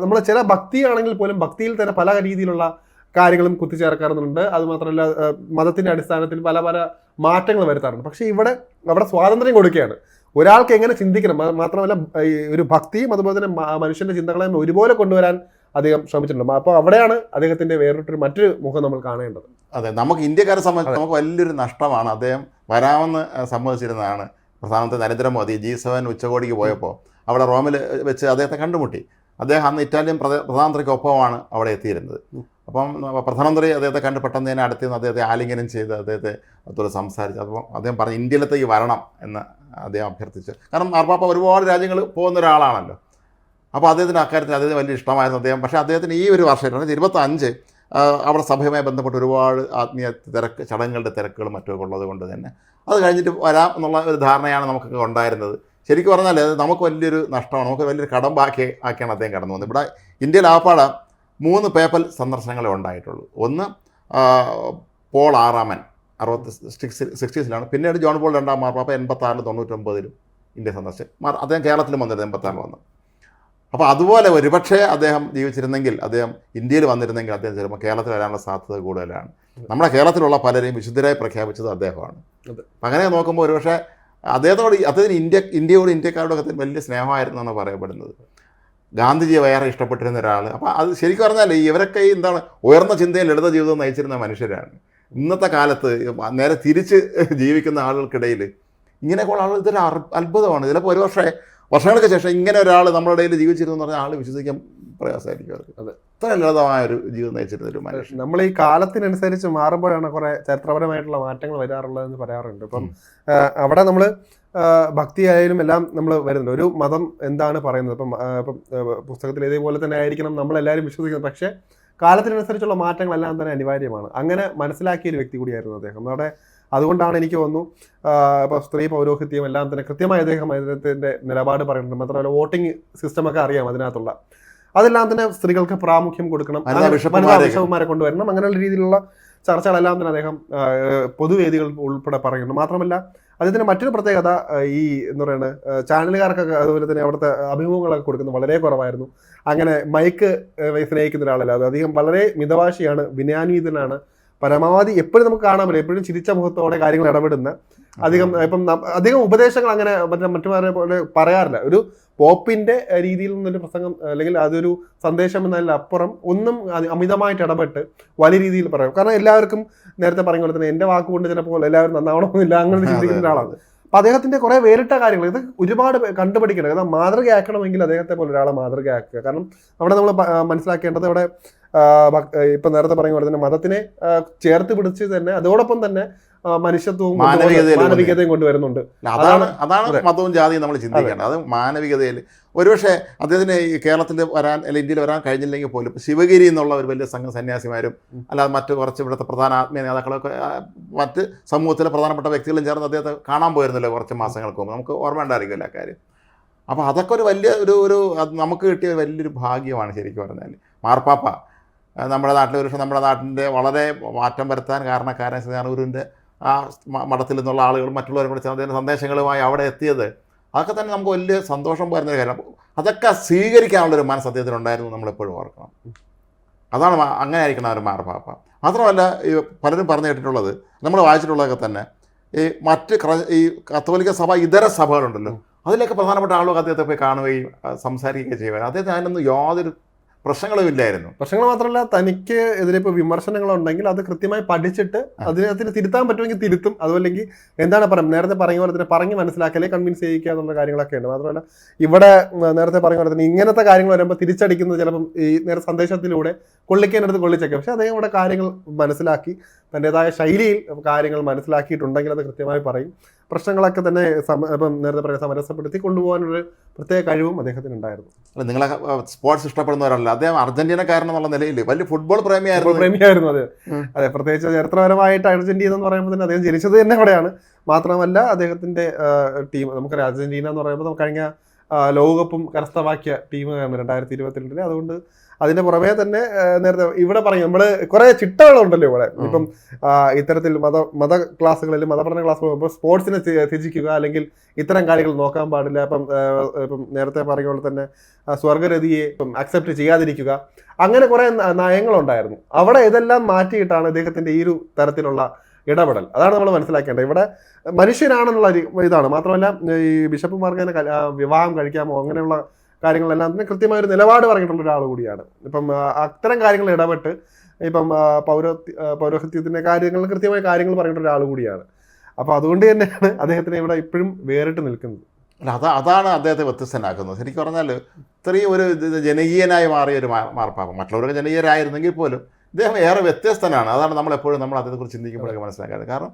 S2: നമ്മൾ ചില ഭക്തിയാണെങ്കിൽ പോലും ഭക്തിയിൽ തന്നെ പല രീതിയിലുള്ള കാര്യങ്ങളും കുത്തിച്ചേർക്കാറുണ്ട് അതുമാത്രമല്ല മതത്തിന്റെ അടിസ്ഥാനത്തിൽ പല പല മാറ്റങ്ങൾ വരുത്താറുണ്ട്. പക്ഷേ ഇവിടെ അവിടെ സ്വാതന്ത്ര്യം കൊടുക്കുകയാണ്. ഒരാൾക്ക് എങ്ങനെ ചിന്തിക്കണം? മാത്രമല്ല ഈ ഒരു ഭക്തിയും അതുപോലെ തന്നെ മനുഷ്യന്റെ ചിന്തകളെയും ഒരുപോലെ കൊണ്ടുവരാൻ അദ്ദേഹം ശ്രമിച്ചിട്ടുണ്ട്. അപ്പോൾ അവിടെയാണ് അദ്ദേഹത്തിന്റെ വേറിട്ടൊരു മറ്റൊരു മുഖം നമ്മൾ കാണേണ്ടത്.
S1: അതെ നമുക്ക് ഇന്ത്യക്കാരെ സംബന്ധിച്ച് നമുക്ക് വലിയൊരു നഷ്ടമാണ്. അദ്ദേഹം വരാമെന്ന് സമ്മതിച്ചിരുന്നതാണ്. പ്രധാനമന്ത്രി നരേന്ദ്രമോദി ജി സെവൻ ഉച്ചകോടിക്ക് പോയപ്പോൾ അവിടെ റോമിൽ വെച്ച് അദ്ദേഹത്തെ കണ്ടുമുട്ടി. അദ്ദേഹം അന്ന് ഇറ്റാലിയൻ പ്രധ- പ്രധാനമന്ത്രിക്കൊപ്പമാണ് അവിടെ എത്തിയിരുന്നത്. അപ്പം പ്രധാനമന്ത്രി അദ്ദേഹത്തെ കണ്ട് പെട്ടെന്ന് തന്നെ അടുത്ത് നിന്ന് അദ്ദേഹത്തെ ആലിംഗനം ചെയ്ത് അദ്ദേഹത്തെ അതുപോലെ സംസാരിച്ച് അപ്പം അദ്ദേഹം പറഞ്ഞു ഈ വരണം എന്ന് അദ്ദേഹം അഭ്യർത്ഥിച്ചു. കാരണം മാർപ്പാപ്പ ഒരുപാട് രാജ്യങ്ങൾ പോകുന്ന ഒരാളാണല്ലോ. അപ്പോൾ അദ്ദേഹത്തിന് അക്കാര്യത്തിൽ അദ്ദേഹത്തിന് വലിയ ഇഷ്ടമായിരുന്നു അദ്ദേഹം. പക്ഷേ അദ്ദേഹത്തിന് ഈ ഒരു വർഷം രണ്ടായിരത്തി ഇരുപത്തഞ്ച് അവിടെ സഭയുമായി ബന്ധപ്പെട്ട് ഒരുപാട് ആത്മീയ തിരക്ക് ചടങ്ങുകളുടെ തിരക്കുകളും മറ്റുമൊക്കെ ഉള്ളത് കൊണ്ട് തന്നെ അത് കഴിഞ്ഞിട്ട് വരാം എന്നുള്ള ഒരു ധാരണയാണ് നമുക്കൊക്കെ ഉണ്ടായിരുന്നത്. ശരിക്കും പറഞ്ഞാൽ നമുക്ക് വലിയൊരു നഷ്ടമാണ്. നമുക്ക് വലിയൊരു കടം ബാക്കി ആക്കിയാണ് അദ്ദേഹം കടന്നു വന്നത്. ഇവിടെ ഇന്ത്യയിൽ ആപ്പാട് മൂന്ന് പേപ്പൽ സന്ദർശനങ്ങളെ ഉണ്ടായിട്ടുള്ളൂ. ഒന്ന് പോൾ ആറാമൻ അറുപത്തി സിക്സ് സിക്സ്റ്റീസിലാണ്. പിന്നീട് ജോൺ പോൾ രണ്ടാം മാർപ്പാപ്പ എൺപത്താറിലും തൊണ്ണൂറ്റൊമ്പതിലും ഇന്ത്യ സന്ദർശിച്ചു. മാർ- അദ്ദേഹം കേരളത്തിലും വന്നിരുന്നു എൺപത്താറിൽ വന്നു. അപ്പോൾ അതുപോലെ ഒരുപക്ഷെ അദ്ദേഹം ജീവിച്ചിരുന്നെങ്കിൽ അദ്ദേഹം ഇന്ത്യയിൽ വന്നിരുന്നെങ്കിൽ അദ്ദേഹം ചിലപ്പോൾ കേരളത്തിൽ വരാനുള്ള സാധ്യത കൂടുതലാണ്. നമ്മുടെ കേരളത്തിലുള്ള പലരെയും വിശുദ്ധരായി പ്രഖ്യാപിച്ചത് അദ്ദേഹമാണ്. അങ്ങനെ നോക്കുമ്പോൾ ഒരുപക്ഷെ അദ്ദേഹത്തോട് അദ്ദേഹത്തിന് ഇന്ത്യ ഇന്ത്യയോട് ഇന്ത്യക്കാരോടൊക്കെ വലിയ സ്നേഹമായിരുന്നു എന്നാണ് പറയപ്പെടുന്നത്. ഗാന്ധിജിയെ വേറെ ഇഷ്ടപ്പെട്ടിരുന്ന ഒരാൾ അപ്പോൾ അത് ശരിക്കും പറഞ്ഞാൽ ഇവരൊക്കെ ഈ എന്താണ് ഉയർന്ന ചിന്തയും ലളിത ജീവിതം നയിച്ചിരുന്ന മനുഷ്യരാണ്. ഇന്നത്തെ കാലത്ത് നേരെ തിരിച്ച് ജീവിക്കുന്ന ആളുകൾക്കിടയിൽ ഇങ്ങനെയൊക്കെയുള്ള ആളുകൾ ഇതൊരു അത്ഭുതമാണ്. ചിലപ്പോൾ ഒരു വർഷം വർഷങ്ങൾക്ക് ശേഷം ഇങ്ങനെ ഒരാൾ നമ്മുടെ ഇടയിൽ ജീവിച്ചിരുന്നു എന്ന് പറഞ്ഞാൽ ആൾ വിശ്വസിക്കാൻ പ്രയാസമായിരിക്കും അവർക്ക്.
S2: അത്.
S1: ഇത്ര ലളിതമായ ഒരു ജീവിതം നയിച്ചിരുന്ന ഒരു മനുഷ്യൻ.
S2: നമ്മൾ ഈ കാലത്തിനനുസരിച്ച് മാറുമ്പോഴാണ് കുറേ ചരിത്രപരമായിട്ടുള്ള മാറ്റങ്ങൾ വരാറുള്ളതെന്ന് പറയാറുണ്ട്. ഇപ്പം അവിടെ നമ്മൾ ഭക്തി ആയാലും എല്ലാം നമ്മൾ വരുന്നുണ്ട്. ഒരു മതം എന്താണ് പറയുന്നത്? ഇപ്പം ഇപ്പം പുസ്തകത്തിൽ ഇതേപോലെ തന്നെ ആയിരിക്കണം നമ്മളെല്ലാവരും വിശ്വസിക്കുന്നത്. പക്ഷേ കാലത്തിനനുസരിച്ചുള്ള മാറ്റങ്ങളെല്ലാം തന്നെ അനിവാര്യമാണ്. അങ്ങനെ മനസ്സിലാക്കിയ ഒരു വ്യക്തി കൂടിയായിരുന്നു അദ്ദേഹം. അവിടെ അതുകൊണ്ടാണ് എനിക്ക് തോന്നുന്നു ഇപ്പോൾ സ്ത്രീ പൗരോഹിത്യം എല്ലാം തന്നെ കൃത്യമായി അദ്ദേഹം അദ്ദേഹത്തിന്റെ നിലപാട് പറയുന്നുണ്ട്. മാത്രമല്ല വോട്ടിംഗ് സിസ്റ്റമൊക്കെ അറിയാം അതിനകത്തുള്ള. അതെല്ലാം തന്നെ സ്ത്രീകൾക്ക് പ്രാമുഖ്യം കൊടുക്കണം.
S1: ബിഷപ്പുമാരെ-
S2: കൊണ്ടുവരണം. അങ്ങനെയുള്ള രീതിയിലുള്ള ചർച്ചകളെല്ലാം തന്നെ അദ്ദേഹം പൊതുവേദികൾ ഉൾപ്പെടെ പറയുന്നുണ്ട്. മാത്രമല്ല അദ്ദേഹത്തിന് മറ്റൊരു പ്രത്യേകത ഈ എന്ന് പറയുന്നത് ചാനലുകാർക്കൊക്കെ അതുപോലെ തന്നെ അവിടുത്തെ അഭിമുഖങ്ങളൊക്കെ കൊടുക്കുന്നത് വളരെ കുറവായിരുന്നു. അങ്ങനെ മൈക്ക് സ്നേഹിക്കുന്ന ഒരാളല്ല. അത് അധികം വളരെ മിതവാശിയാണ് വിനയാന്വിതനാണ്. പരമാവധി എപ്പോഴും നമുക്ക് കാണാൻ പറ്റും എപ്പോഴും ചിരിച്ച മുഖത്തോടെ കാര്യങ്ങൾ ഇടപെടുന്ന. അധികം ഇപ്പം അധികം ഉപദേശങ്ങൾ അങ്ങനെ മറ്റേ മറ്റുമാരെ പോലെ പറയാറില്ല. ഒരു പോപ്പിന്റെ രീതിയിൽ നിന്നൊരു പ്രസംഗം അല്ലെങ്കിൽ അതൊരു സന്ദേശം എന്നതിൽ അപ്പുറം ഒന്നും അമിതമായിട്ട് ഇടപെട്ട് വലിയ രീതിയിൽ പറയും. കാരണം എല്ലാവർക്കും നേരത്തെ പറഞ്ഞ പോലെ തന്നെ എന്റെ വാക്കുകൊണ്ട് ചിലപ്പോൾ എല്ലാവരും നന്നാവണമെന്നില്ല അങ്ങനെ ചിന്തിക്കുന്ന ഒരാളാണ്. അപ്പൊ അദ്ദേഹത്തിന്റെ കുറെ വേറിട്ട കാര്യങ്ങൾ ഇത് ഒരുപാട് കണ്ടുപിടിക്കണം. കാരണം മാതൃകയാക്കണമെങ്കിൽ അദ്ദേഹത്തെ പോലെ ഒരാളെ മാതൃകയാക്കുക കാരണം അവിടെ നമ്മൾ മനസ്സിലാക്കേണ്ടത് അവിടെ ഇപ്പൊ നേരത്തെ പറഞ്ഞ പോലെ തന്നെ മതത്തിനെ ചേർത്ത് പിടിച്ച് തന്നെ അതോടൊപ്പം തന്നെ മനുഷ്യത്വവും മാനവികതയും കൊണ്ടുവരുന്നുണ്ട്.
S1: അതാണ് അതാണ് മതവും ജാതിയും നമ്മൾ ചിന്തിക്കേണ്ടത്. അത് മാനവികതയിൽ ഒരുപക്ഷെ അദ്ദേഹത്തിന് ഈ കേരളത്തിൽ വരാൻ അല്ലെങ്കിൽ ഇന്ത്യയിൽ വരാൻ കഴിഞ്ഞില്ലെങ്കിൽ പോലും ശിവഗിരി എന്നുള്ള ഒരു വലിയ സംഘ സന്യാസിമാരും അല്ലാതെ മറ്റ് കുറച്ച് ഇവിടുത്തെ പ്രധാന ആത്മീയ നേതാക്കളൊക്കെ മറ്റ് സമൂഹത്തിലെ പ്രധാനപ്പെട്ട വ്യക്തികളും ചേർന്ന് അദ്ദേഹത്തെ കാണാൻ പോയിരുന്നല്ലോ കുറച്ച് മാസങ്ങൾക്ക് മുമ്പ്. നമുക്ക് ഓർമ്മ ഉണ്ടായിരിക്കുമല്ലോ ആ കാര്യം. അപ്പോൾ അതൊക്കെ ഒരു വലിയ ഒരു ഒരു നമുക്ക് കിട്ടിയ വലിയൊരു ഭാഗ്യമാണ് ശരിക്കും പറഞ്ഞാൽ മാർപ്പാപ്പ നമ്മുടെ നാട്ടിൽ ഒരു നമ്മുടെ നാട്ടിന്റെ വളരെ മാറ്റം വരുത്താൻ കാരണക്കാരൻ ശ്രീനാനൂരിന്റെ ആ മഠത്തിൽ നിന്നുള്ള ആളുകളും മറ്റുള്ളവരും കൂടെ ചേർന്ന് സന്ദേശങ്ങളുമായി അവിടെ എത്തിയത്. അതൊക്കെ തന്നെ നമുക്ക് വലിയ സന്തോഷം പകരുന്ന കാര്യം. അതൊക്കെ സ്വീകരിക്കാനുള്ളൊരു മനസ്സ് അദ്ദേഹത്തിന് ഉണ്ടായിരുന്നു നമ്മളെപ്പോഴും ഓർക്കണം. അതാണ് അങ്ങനെ ആയിരിക്കണം അവർ മാർപ്പാപ്പ. മാത്രമല്ല ഈ പലരും പറഞ്ഞു കേട്ടിട്ടുള്ളത് നമ്മൾ വായിച്ചിട്ടുള്ളതൊക്കെ തന്നെ ഈ മറ്റ് ഈ കത്തോലിക്ക സഭ ഇതര സഭകളുണ്ടല്ലോ. അതിലൊക്കെ പ്രധാനപ്പെട്ട ആളുകൾ അദ്ദേഹത്തെ പോയി കാണുകയും സംസാരിക്കുകയും ചെയ്യുവാൻ. അദ്ദേഹത്തിന് അതിനൊന്നും യാതൊരു പ്രശ്നങ്ങളും ഇല്ലായിരുന്നു.
S2: പ്രശ്നങ്ങൾ മാത്രമല്ല തനിക്ക് എതിരെ ഇപ്പോൾ വിമർശനങ്ങളുണ്ടെങ്കിൽ അത് കൃത്യമായി പഠിച്ചിട്ട് അതിനകത്തിന് തിരുത്താൻ പറ്റുമെങ്കിൽ തിരുത്തും. അതുമല്ലെങ്കിൽ എന്താണ് പറയുക നേരത്തെ പറഞ്ഞ പോലെ തന്നെ പറഞ്ഞ് മനസ്സിലാക്കലേ കൺവിൻസ് ചെയ്യിക്കുക എന്നുള്ള കാര്യങ്ങളൊക്കെ ഉണ്ട്. മാത്രമല്ല ഇവിടെ നേരത്തെ പറഞ്ഞ പോലെ തന്നെ ഇങ്ങനത്തെ കാര്യങ്ങൾ വരുമ്പോൾ തിരിച്ചടിക്കുന്നത് ചിലപ്പം ഈ നേരെ സന്ദേശത്തിലൂടെ കൊള്ളിക്കേണ്ടത് കൊള്ളിച്ചൊക്കെ. പക്ഷേ അദ്ദേഹം ഇവിടെ കാര്യങ്ങൾ മനസ്സിലാക്കി തന്റെതായ ശൈലിയിൽ കാര്യങ്ങൾ മനസ്സിലാക്കിയിട്ടുണ്ടെങ്കിൽ അത് കൃത്യമായി പറയും. പ്രശ്നങ്ങളൊക്കെ തന്നെ സമ ഇപ്പം നേരത്തെ പറയാം സമരസപ്പെടുത്തി കൊണ്ടുപോകാനൊരു പ്രത്യേക കഴിവും അദ്ദേഹത്തിന് ഉണ്ടായിരുന്നു
S1: അല്ല നിങ്ങളെ സ്പോർട്സ് ഇഷ്ടപ്പെടുന്നവരല്ല. അദ്ദേഹം അർജന്റീനക്കാരൻ എന്നുള്ള നിലയിൽ വലിയ ഫുട്ബോൾ പ്രേമിയായിരുന്നു.
S2: പ്രേമിയായിരുന്നു അത്. അതെ പ്രത്യേകിച്ച് ചരിത്രപരമായിട്ട് അർജന്റീന എന്ന് പറയുമ്പോൾ തന്നെ അദ്ദേഹം ജനിച്ചത് തന്നെ അവിടെയാണ്. മാത്രമല്ല അദ്ദേഹത്തിന്റെ ടീം നമുക്ക് അർജന്റീന എന്ന് പറയുമ്പോൾ നമുക്ക് കഴിഞ്ഞ ലോകകപ്പും കരസ്ഥമാക്കിയ ടീം രണ്ടായിരത്തി ഇരുപത്തിരണ്ടിൽ അതുകൊണ്ട് അതിന്റെ പുറമേ തന്നെ നേരത്തെ ഇവിടെ പറയും നമ്മൾ കുറെ ചിട്ടകളുണ്ടല്ലോ ഇവിടെ. ഇപ്പം ഇത്തരത്തിൽ മത മത ക്ലാസ്സുകളിൽ മതപഠന ക്ലാസ് പോകുമ്പോൾ സ്പോർട്സിനെ ത്യജിക്കുക അല്ലെങ്കിൽ ഇത്തരം കാര്യങ്ങൾ നോക്കാൻ പാടില്ല. ഇപ്പം ഇപ്പം നേരത്തെ പറഞ്ഞ പോലെ തന്നെ സ്വർഗരതിയെ സ്വർഗരതിയെ അക്സെപ്റ്റ് ചെയ്യാതിരിക്കുക. അങ്ങനെ കുറെ നയങ്ങളുണ്ടായിരുന്നു. അവിടെ ഇതെല്ലാം മാറ്റിയിട്ടാണ് ഇദ്ദേഹത്തിന്റെ ഈ ഒരു തരത്തിലുള്ള ഇടപെടൽ. അതാണ് നമ്മൾ മനസ്സിലാക്കേണ്ടത്. ഇവിടെ മനുഷ്യനാണെന്നുള്ള ഇതാണ്. മാത്രമല്ല ഈ ബിഷപ്പുമാർക്ക് തന്നെ വിവാഹം കഴിക്കാമോ അങ്ങനെയുള്ള കാര്യങ്ങളെല്ലാം തന്നെ കൃത്യമായ ഒരു നിലപാട് പറഞ്ഞിട്ടുള്ള ഒരാൾ കൂടിയാണ്. ഇപ്പം അത്തരം കാര്യങ്ങൾ ഇടപെട്ട് ഇപ്പം പൗര പൗരോഹത്യ പൗരോഹിത്യത്തിന്റെ കാര്യങ്ങൾ കൃത്യമായ കാര്യങ്ങൾ പറഞ്ഞിട്ടുള്ള ഒരാൾ കൂടിയാണ്. അപ്പോൾ അതുകൊണ്ട് തന്നെയാണ് അദ്ദേഹത്തിന് ഇവിടെ ഇപ്പോഴും വേറിട്ട് നിൽക്കുന്നത്.
S1: അല്ല അതാ അതാണ് അദ്ദേഹത്തെ വ്യത്യസ്തനാക്കുന്നത്. ശരിക്കും പറഞ്ഞാൽ ഇത്രയും ഒരു ജനകീയനായി മാറിയ ഒരു മാർപ്പാപ്പം. മറ്റുള്ളവരൊക്കെ ജനകീയരായിരുന്നെങ്കിൽ പോലും ഇദ്ദേഹം ഏറെ വ്യത്യസ്തനാണ്. അതാണ് നമ്മൾ എപ്പോഴും നമ്മൾ അദ്ദേഹത്തെക്കുറിച്ച് ചിന്തിക്കുമ്പോഴൊക്കെ മനസ്സിലാക്കാറ് കാരണം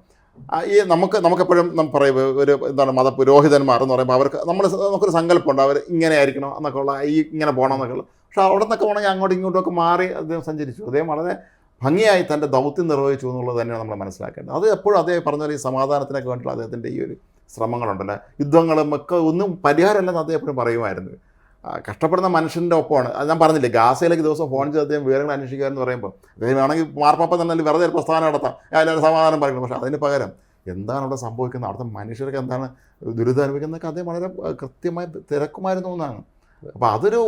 S1: ഈ നമുക്ക് നമുക്കെപ്പോഴും പറയും ഒരു എന്താണ് മത പുരോഹിതന്മാർ എന്ന് പറയുമ്പോൾ അവർക്ക് നമ്മൾ നമുക്കൊരു സങ്കല്പമുണ്ട് അവർ ഇങ്ങനെ ആയിരിക്കണം എന്നൊക്കെ ഉള്ള ഈ ഇങ്ങനെ പോകണം എന്നൊക്കെ ഉള്ള. പക്ഷേ അവിടെ നിന്നൊക്കെ പോകണമെങ്കിൽ അങ്ങോട്ടും ഇങ്ങോട്ടും ഒക്കെ മാറി അദ്ദേഹം സഞ്ചരിച്ചു. അദ്ദേഹം വളരെ ഭംഗിയായി തന്റെ ദൗത്യം നിർവഹിച്ചു എന്നുള്ളത് തന്നെയാണ് നമ്മൾ മനസ്സിലാക്കേണ്ടത്. അത് എപ്പോഴും അദ്ദേഹം പറഞ്ഞ ഈ സമാധാനത്തിനൊക്കെ വേണ്ടിയിട്ടുള്ള അദ്ദേഹത്തിന്റെ ഈ ഒരു ശ്രമങ്ങളുണ്ടല്ലോ? യുദ്ധങ്ങളും ഒക്കെ ഒന്നും പരിഹാരമല്ലെന്ന് അദ്ദേഹം എപ്പോഴും പറയുമായിരുന്നു. കഷ്ടപ്പെടുന്ന മനുഷ്യന്റെ ഒപ്പമാണ്. അത് ഞാൻ പറഞ്ഞില്ലേ ഗാസയിലേക്ക് ദിവസം ഫോൺ ചെയ്ത് അദ്ദേഹം വിവരങ്ങൾ അന്വേഷിക്കുക എന്ന് പറയുമ്പോൾ അദ്ദേഹം വേണമെങ്കിൽ മാർപ്പാപ്പ തന്നെ വെറുതെ ഒരു പ്രസ്ഥാനം നടത്താം. എല്ലാവരും സമാധാനം പറയണം. പക്ഷേ അതിന് പകരം എന്താണ് അവിടെ സംഭവിക്കുന്നത്? അവിടുത്തെ മനുഷ്യർക്ക് എന്താണ് ദുരിതം അനുഭവിക്കുന്നതൊക്കെ അദ്ദേഹം വളരെ കൃത്യമായി തിരക്കുമായിരുന്നു എന്നാണ്. അപ്പോൾ അതൊരു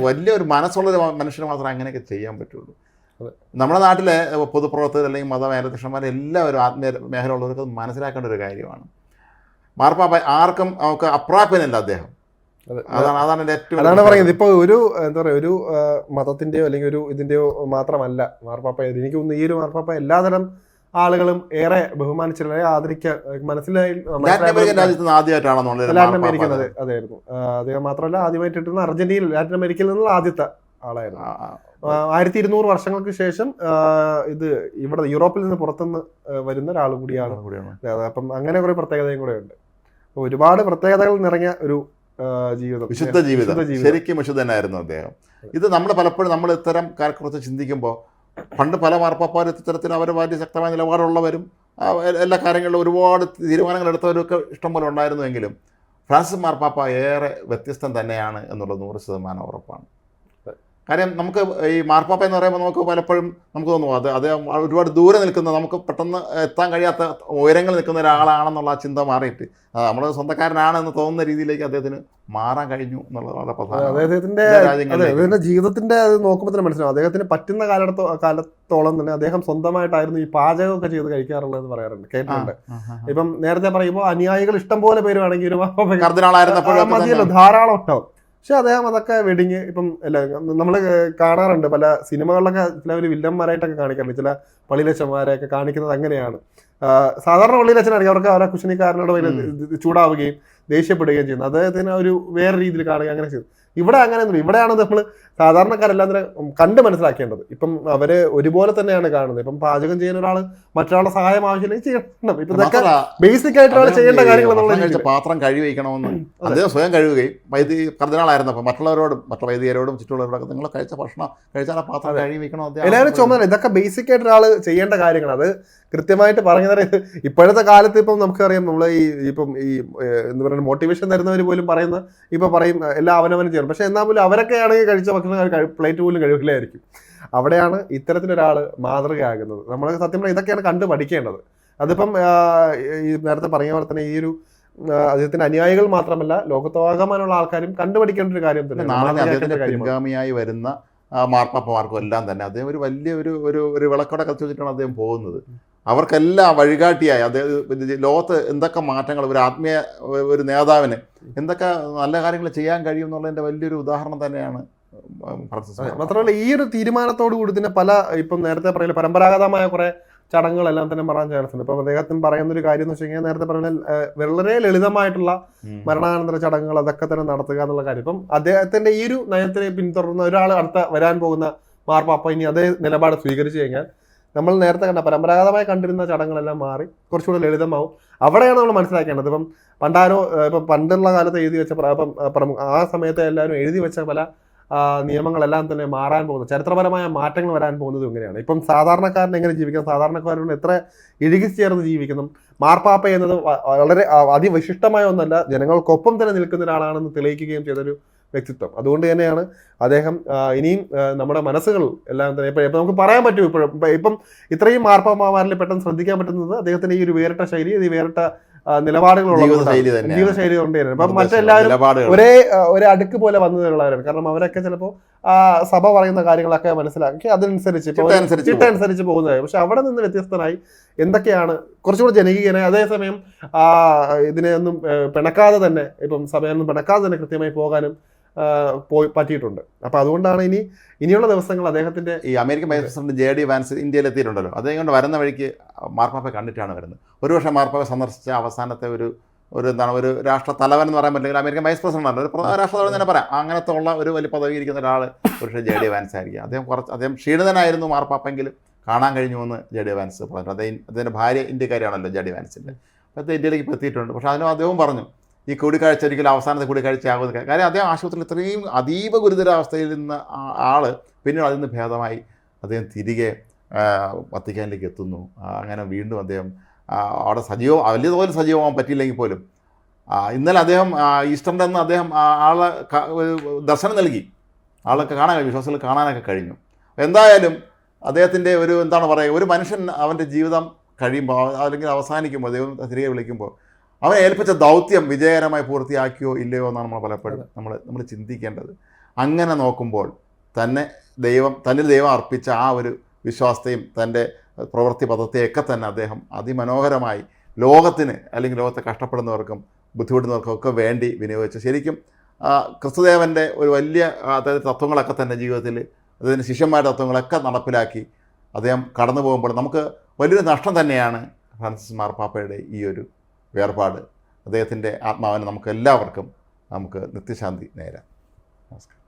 S1: വലിയൊരു മനസ്സുള്ളൊരു മനുഷ്യന് മാത്രമേ അങ്ങനെയൊക്കെ ചെയ്യാൻ പറ്റുള്ളൂ. നമ്മുടെ നാട്ടിലെ പൊതുപ്രവർത്തകർ അല്ലെങ്കിൽ മതമേലധ്യക്ഷന്മാർ എല്ലാവരും ആത്മീയ മേഖല ഉള്ളവർക്ക് മനസ്സിലാക്കേണ്ട ഒരു കാര്യമാണ്. മാർപ്പാപ്പ ആർക്കും നമുക്ക് അപ്രാപ്യനല്ല അദ്ദേഹം. അതാണ് അതാണ് എന്റെ ഏറ്റവും
S2: അതാണ് പറയുന്നത്. ഇപ്പൊ ഒരു എന്താ പറയുക ഒരു മതത്തിന്റെയോ അല്ലെങ്കിൽ ഒരു ഇതിന്റെയോ മാത്രമല്ല മാർപ്പാപ്പ എനിക്ക് തോന്നുന്നു ഈ ഒരു മാർപ്പാപ്പ എല്ലാതരം ആളുകളും ഏറെ ബഹുമാനിച്ചില്ല ആദരിക്ക മനസ്സിലായി
S1: ലാറ്റിൻ. അതെ
S2: അതായിരുന്നു. അദ്ദേഹം മാത്രമല്ല ആദ്യമായിട്ട് കിട്ടുന്ന അർജന്റീന ലാറ്റിൻ അമേരിക്കയിൽ നിന്നുള്ള ആദ്യത്തെ ആളായിരുന്നു. ആയിരത്തി ഇരുന്നൂറ് വർഷങ്ങൾക്ക് ശേഷം ഇത് ഇവിടെ യൂറോപ്പിൽ നിന്ന് പുറത്തുനിന്ന് വരുന്ന ഒരാൾ കൂടിയാണ്. അപ്പം അങ്ങനെ കുറെ പ്രത്യേകതയും കൂടെ ഉണ്ട് ഒരുപാട് പ്രത്യേകതകൾ നിറഞ്ഞ ഒരു ജീവിതം.
S1: വിശുദ്ധ ജീവിതം. ശരിക്കും വിശുദ്ധനായിരുന്നു അദ്ദേഹം. ഇത് നമ്മൾ പലപ്പോഴും നമ്മൾ ഇത്തരം കാര്യക്കുറിച്ച് ചിന്തിക്കുമ്പോൾ പണ്ട് പല മാർപ്പാപ്പാരും ഇത്തരത്തിൽ അവർ വലിയ ശക്തമായ നിലപാടുള്ളവരും എല്ലാ കാര്യങ്ങളിലും ഒരുപാട് തീരുമാനങ്ങൾ എടുത്തവരൊക്കെ ഇഷ്ടംപോലെ ഉണ്ടായിരുന്നുവെങ്കിലും ഫ്രാൻസിസ് മാർപ്പാപ്പ ഏറെ വ്യത്യസ്തം തന്നെയാണ് എന്നുള്ളത് നൂറ് ശതമാനം ഉറപ്പാണ്. കാര്യം നമുക്ക് ഈ മാർപ്പാപ്പ എന്ന് പറയുമ്പോൾ നമുക്ക് പലപ്പോഴും നമുക്ക് തോന്നും അത് അത് ഒരുപാട് ദൂരെ നിൽക്കുന്ന നമുക്ക് പെട്ടെന്ന് എത്താൻ കഴിയാത്ത ഉയരങ്ങൾ നിൽക്കുന്ന ഒരാളാണെന്നുള്ള ചിന്ത മാറിയിട്ട്. നമ്മൾ സ്വന്തക്കാരനാണെന്ന് തോന്നുന്ന രീതിയിലേക്ക് അദ്ദേഹത്തിന് മാറാൻ കഴിഞ്ഞു എന്നുള്ളത് വളരെ പ്രധാനം
S2: അദ്ദേഹത്തിന്റെ. അദ്ദേഹത്തിന്റെ ജീവിതത്തിന്റെ അത് നോക്കുമ്പോൾ തന്നെ മനസ്സിലാവും. അദ്ദേഹത്തിന് പറ്റുന്ന കാലത്തോ കാലത്തോളം തന്നെ അദ്ദേഹം സ്വന്തമായിട്ടായിരുന്നു ഈ പാചകമൊക്കെ ചെയ്ത് കഴിക്കാറുള്ളത് പറയാറുണ്ട്. കേട്ടിട്ടുണ്ട്. ഇപ്പം നേരത്തെ പറയുമ്പോൾ അനുയായികൾ ഇഷ്ടം പോലെ പേര് വേണമെങ്കിൽ ഒരു മതിയല്ലോ ധാരാളം ഉണ്ടാവും പക്ഷെ അദ്ദേഹം അതൊക്കെ വെടിഞ്ഞ് ഇപ്പം അല്ല നമ്മൾ കാണാറുണ്ട് പല സിനിമകളിലൊക്കെ ചില ഒരു വില്ലന്മാരായിട്ടൊക്കെ കാണിക്കാറുണ്ട്. ചില പള്ളിയിലച്ചന്മാരെയൊക്കെ കാണിക്കുന്നത് അങ്ങനെയാണ്. സാധാരണ പള്ളിയിലച്ചനായിരിക്കും അവർക്ക് അവരെ കുശനിക്കാരനോട് വലിയ ചൂടാവുകയും ദേഷ്യപ്പെടുകയും ചെയ്യുന്നത് അദ്ദേഹത്തിന് ഒരു വേറെ രീതിയിൽ കാണുകയും അങ്ങനെ ചെയ്തു. ഇവിടെ അങ്ങനെയൊന്നും ഇവിടെയാണ് നമ്മൾ സാധാരണക്കാരെല്ലാം തന്നെ കണ്ട് മനസ്സിലാക്കേണ്ടത്. ഇപ്പം അവർ ഒരുപോലെ തന്നെയാണ് കാണുന്നത്. ഇപ്പം പാചകം ചെയ്യുന്ന ഒരാൾ മറ്റൊരാളുടെ സഹായം ആവശ്യമില്ലെങ്കിൽ ചെയ്യണം. ഇപ്പൊ ഇതൊക്കെ ബേസിക് ആയിട്ടാണ് ചെയ്യേണ്ട കാര്യങ്ങൾ
S1: പാത്രം കഴുകി വയ്ക്കണമെന്ന്. അദ്ദേഹം സ്വയം കഴുകുകയും വൈദ്യ കർദിനാളായിരുന്നപ്പോൾ മറ്റുള്ളവരോടും മറ്റു വൈദികരോടും ചുറ്റുള്ളവരോടൊക്കെ നിങ്ങൾ കഴിച്ച ഭക്ഷണം കഴിച്ചാൽ ആ പാത്രം കഴുകി വയ്ക്കണം
S2: എല്ലാവരും ചുമതല. ഇതൊക്കെ ബേസിക് ആയിട്ട് ഒരാൾ ചെയ്യേണ്ട കാര്യങ്ങൾ അത് കൃത്യമായിട്ട് പറഞ്ഞു തരാം ഇപ്പോഴത്തെ കാലത്ത് ഇപ്പം നമുക്കറിയാം നമ്മൾ ഈ ഇപ്പം ഈ എന്താ പറയുക മോട്ടിവേഷൻ തരുന്നവർ പോലും പറയുന്ന ഇപ്പൊ പറയും എല്ലാം അവനവനും ചെയ്യണം പക്ഷെ എന്നാൽ പോലും അവരൊക്കെ ആണെങ്കിൽ കഴിച്ച ഭക്ഷണം പ്ലേറ്റ് പോലും കഴിവില്ലായിരിക്കും. അവിടെയാണ് ഇത്തരത്തിലൊരാൾ മാതൃകയാകുന്നത്. നമ്മൾ സത്യം പറഞ്ഞാൽ ഇതൊക്കെയാണ് കണ്ടു പഠിക്കേണ്ടത്. അതിപ്പം ഈ നേരത്തെ പറഞ്ഞ പോലെ തന്നെ ഈ ഒരു അദ്ദേഹത്തിന്റെ അനുയായികൾ മാത്രമല്ല ലോകത്താകമാനുള്ള ആൾക്കാരും കണ്ടുപഠിക്കേണ്ട ഒരു കാര്യം തന്നെ.
S1: നാളെ അദ്ദേഹത്തിന്റെ പിൻഗാമിയായി വരുന്ന മാർപ്പാപ്പമാർക്കും എല്ലാം തന്നെ. അദ്ദേഹം ഒരു വലിയ ഒരു ഒരു വിളക്കോടെ കത്തി വെച്ചിട്ടാണ് അദ്ദേഹം പോകുന്നത്. അവർക്കെല്ലാം വഴികാട്ടിയായി. അദ്ദേഹം ഇത് ലോകത്ത് എന്തൊക്കെ മാറ്റങ്ങൾ ഒരു ആത്മീയ ഒരു നേതാവിന് എന്തൊക്കെ നല്ല കാര്യങ്ങൾ ചെയ്യാൻ കഴിയും എന്നുള്ളതിന്റെ വലിയൊരു ഉദാഹരണം തന്നെയാണ്
S2: അതെ. മാത്രമല്ല ഈ ഒരു തീരുമാനത്തോടു കൂടി തന്നെ പല ഇപ്പം നേരത്തെ പറയുന്ന പരമ്പരാഗതമായ കുറെ ചടങ്ങുകളെല്ലാം തന്നെ പറയാൻ ചാൻസ് ഉണ്ട് ഇപ്പം അദ്ദേഹത്തിന് പറയുന്ന ഒരു കാര്യം എന്ന് വെച്ച് കഴിഞ്ഞാൽ നേരത്തെ പറയുന്ന വളരെ ലളിതമായിട്ടുള്ള മരണാനന്തര ചടങ്ങുകൾ അതൊക്കെ തന്നെ നടത്തുക എന്നുള്ള കാര്യം. ഇപ്പം അദ്ദേഹത്തിന്റെ ഈ ഒരു നയത്തിനെ പിന്തുടർന്ന ഒരാൾ അടുത്ത വരാൻ പോകുന്ന മാർപ്പാപ്പ ഇനി അതേ നിലപാട് സ്വീകരിച്ചു കഴിഞ്ഞാൽ നമ്മൾ നേരത്തെ കണ്ട പരമ്പരാഗതമായി കണ്ടിരുന്ന ചടങ്ങുകളെല്ലാം മാറി കുറച്ചുകൂടി ലളിതമാവും. അവിടെയാണ് നമ്മൾ മനസ്സിലാക്കേണ്ടത്. ഇപ്പം പണ്ടാരോ ഇപ്പം പണ്ടുള്ള കാലത്ത് എഴുതി വെച്ച ഇപ്പം ആ സമയത്ത് എല്ലാവരും എഴുതി വെച്ച പല നിയമങ്ങളെല്ലാം തന്നെ മാറാൻ പോകുന്നത് ചരിത്രപരമായ മാറ്റങ്ങൾ വരാൻ പോകുന്നതും ഇങ്ങനെയാണ്. ഇപ്പം സാധാരണക്കാരൻ എങ്ങനെ ജീവിക്കണം സാധാരണക്കാരനോട് എത്ര ഇഴുകിച്ചേർന്ന് ജീവിക്കണം മാർപ്പാപ്പ എന്നത് വളരെ അതിവിശിഷ്ടമായ ഒന്നല്ല. ജനങ്ങൾക്കൊപ്പം തന്നെ നിൽക്കുന്ന ഒരാളാണെന്ന് തെളിയിക്കുകയും ചെയ്തൊരു വ്യക്തിത്വം. അതുകൊണ്ട് തന്നെയാണ് അദ്ദേഹം ഇനിയും നമ്മുടെ മനസ്സുകൾ എല്ലാം തന്നെ ഇപ്പം നമുക്ക് പറയാൻ പറ്റും ഇപ്പോഴും. ഇപ്പം- ഇപ്പം ഇത്രയും മാർപ്പാമാരിൽ പെട്ടെന്ന് ശ്രദ്ധിക്കാൻ പറ്റുന്നത് അദ്ദേഹത്തിന്റെ ഈ ഒരു വേറിട്ട ശൈലി ഈ വേറിട്ട നിലപാടുകളുള്ള
S1: ജീവിതശൈലി
S2: കൊണ്ട് തന്നെയാണ്. അപ്പം മറ്റെല്ലാവരും ഒരേ ഒരു അടുക്ക് പോലെ വന്നതുള്ളവരാണ് കാരണം അവരൊക്കെ ചിലപ്പോൾ ആ സഭ പറയുന്ന കാര്യങ്ങളൊക്കെ മനസ്സിലാക്കി അതനുസരിച്ച് ചിട്ട അനുസരിച്ച് പോകുന്നതായി. പക്ഷെ അവിടെ നിന്ന് വ്യത്യസ്തനായി എന്തൊക്കെയാണ് കുറച്ചുകൂടി ജനകീയനായി അതേസമയം ഇതിനെ ഒന്നും പിണക്കാതെ തന്നെ ഇപ്പം സഭയൊന്നും പിണക്കാതെ തന്നെ കൃത്യമായി പോകാനും പോയി പറ്റിയിട്ടുണ്ട്. അപ്പോൾ അതുകൊണ്ടാണ് ഇനി ഇനിയുള്ള ദിവസങ്ങൾ അദ്ദേഹത്തിന്റെ
S1: ഈ American vice president J D Vance ഇന്ത്യയിലെത്തിയിട്ടുണ്ടല്ലോ അദ്ദേഹം കൊണ്ട് വരുന്ന വഴിക്ക് മാർപ്പാപ്പ കണ്ടിട്ടാണ് വരുന്നത്. ഒരു ഒരുപക്ഷെ മാർപ്പാപ്പ സന്ദർശിച്ച അവസാനത്തെ ഒരു ഒരു എന്താണ് ഒരു രാഷ്ട്ര തലവൻ എന്ന് പറയാൻ പറ്റില്ലെങ്കിൽ അമേരിക്കൻ വൈസ് പ്രസിഡന്റ് ആണ് ഒരു രാഷ്ട്ര തലവൻ തന്നെ പറയാം. അങ്ങനത്തെ ഉള്ള ഒരു വലിയ പദവി ഇരിക്കുന്ന ഒരാൾ പക്ഷേ ജെ ഡി വാൻസ് ആയിരിക്കും. അദ്ദേഹം കുറച്ച് അദ്ദേഹം ക്ഷീണിതനായിരുന്നു മാർപ്പാപ്പെങ്കിലും കാണാൻ കഴിഞ്ഞു എന്ന് ജെ ഡി വാൻസ് പറഞ്ഞു. അദ്ദേഹം അദ്ദേഹത്തിന്റെ ഭാര്യ ഇന്ത്യക്കാരിയാണല്ലോ ജെ ഡി വാൻസിന്റെ അപ്പോൾ ഇന്ത്യയിലേക്ക് ഇപ്പോൾ എത്തിയിട്ടുണ്ട്. പക്ഷേ അതിനും അദ്ദേഹവും പറഞ്ഞു ഈ കൂടിക്കാഴ്ച ഒരിക്കലും അവസാനത്തെ കൂടിക്കാഴ്ച ആകുന്നത് കാര്യം അദ്ദേഹം ആശുപത്രിയിൽ ഇത്രയും അതീവ ഗുരുതരാവസ്ഥയിൽ നിന്ന് ആൾ പിന്നീട് അതിൽ നിന്ന് ഭേദമായി അദ്ദേഹം തിരികെ വത്തിക്കാനിലേക്ക് എത്തുന്നു. അങ്ങനെ വീണ്ടും അദ്ദേഹം അവിടെ സജീവം വലിയ തോതിൽ സജീവമാകാൻ പറ്റിയില്ലെങ്കിൽ പോലും ഇന്നലെ അദ്ദേഹം ഈസ്റ്ററിന്റെ അന്ന് അദ്ദേഹം ആളെ ദർശനം നൽകി. ആളൊക്കെ കാണാൻ കഴിഞ്ഞു വിശ്വാസികൾ കാണാനൊക്കെ കഴിഞ്ഞു. എന്തായാലും അദ്ദേഹത്തിന്റെ ഒരു എന്താണ് പറയുക ഒരു മനുഷ്യൻ അവന്റെ ജീവിതം കഴിയുമ്പോൾ അല്ലെങ്കിൽ അവസാനിക്കുമ്പോൾ ദൈവം തിരികെ വിളിക്കുമ്പോൾ അവൻ ഏൽപ്പിച്ച ദൗത്യം വിജയകരമായി പൂർത്തിയാക്കിയോ ഇല്ലയോ എന്നാണ് നമ്മൾ പലപ്പോഴും നമ്മൾ നമ്മൾ ചിന്തിക്കേണ്ടത്. അങ്ങനെ നോക്കുമ്പോൾ തന്നെ ദൈവം തന്നിൽ ദൈവം അർപ്പിച്ച ആ ഒരു വിശ്വാസത്തെയും തന്റെ പ്രവൃത്തി പദത്തെയൊക്കെ തന്നെ അദ്ദേഹം അതിമനോഹരമായി ലോകത്തിന് അല്ലെങ്കിൽ ലോകത്തെ കഷ്ടപ്പെടുന്നവർക്കും ബുദ്ധിമുട്ടുന്നവർക്കും ഒക്കെ വേണ്ടി വിനിയോഗിച്ചു. ശരിക്കും ക്രിസ്തുദേവന്റെ ഒരു വലിയ അതായത് തത്വങ്ങളൊക്കെ തന്നെ ജീവിതത്തിൽ അദ്ദേഹത്തിന്റെ ശിഷ്യന്മാരുടെ തത്വങ്ങളൊക്കെ നടപ്പിലാക്കി അദ്ദേഹം കടന്നു പോകുമ്പോൾ നമുക്ക് വലിയൊരു നഷ്ടം തന്നെയാണ് ഫ്രാൻസിസ് മാർപ്പാപ്പയുടെ ഈ ഒരു വേർപാട്. അദ്ദേഹത്തിന്റെ ആത്മാവിനെ നമുക്ക് എല്ലാവർക്കും നമുക്ക് നിത്യശാന്തി നേരാം. നമസ്കാരം.